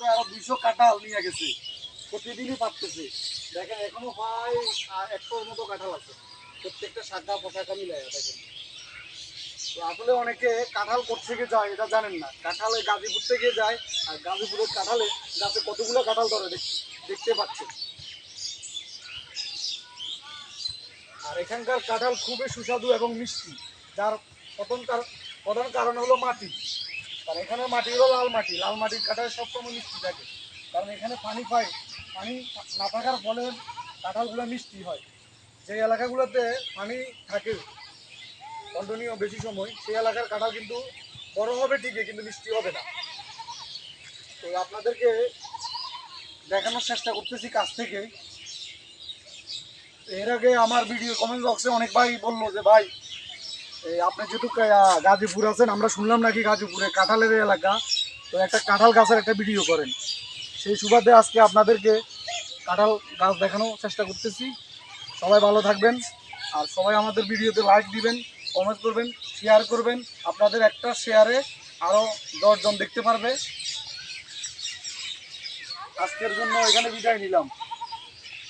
প্রায় আরও দুইশো কাঁঠাল নিয়ে গেছে। প্রতিদিনই পারতেছে দেখেন, এখনও প্রায় একশোর মতো কাঁঠাল আছে। প্রত্যেকটা শাখা পোশাকা মিলাই দেখেন। তো আসলে অনেকে কাঁঠাল থেকে যায় এটা জানেন না। কাঁঠালে গাজীপুর থেকে যায়, আর গাজীপুরের কাঁঠালে গাছে কতগুলো কাঁঠাল ধরে দেখতে পাচ্ছেন। আর এখানকার কাঁঠাল খুবই সুস্বাদু এবং মিষ্টি। যার প্রথম কারণ প্রধান কারণ হলো মাটি। কারণ এখানে মাটি হলো লাল মাটি, লাল মাটির কাঁঠাল সবসময় মিষ্টি থাকে। কারণ এখানে পানি পায়, পানি না থাকার ফলে কাঁঠালগুলো মিষ্টি হয়। যে এলাকাগুলোতে পানি থাকে দণ্ডনীয় বেশি সময়, সেই এলাকার কাঁঠাল কিন্তু বড় হবে ঠিকই, কিন্তু মিষ্টি হবে না। তো আপনাদেরকে দেখানোর চেষ্টা করতেছি কাছ থেকে। এর আগে আমার ভিডিও কমেন্ট বক্সে অনেক ভাই বলল যে, ভাই এই আপনি যেহেতু গাজীপুর আছেন, আমরা শুনলাম নাকি গাজীপুরে কাঁঠালের এলাকা। তো একটা কাঁঠাল গাছের একটা ভিডিও করেন। সেই সুবাদে আজকে আপনাদেরকে কাঁঠাল গাছ দেখানোর চেষ্টা করতেছি। সবাই ভালো থাকবেন আর সবাই আমাদের ভিডিওতে লাইক দিবেন কমেন্ট করবেন শেয়ার করবেন। আপনাদের একটা শেয়ারে আরও দশজন দেখতে পারবে। আজকের জন্য এখানে বিদায় নিলাম।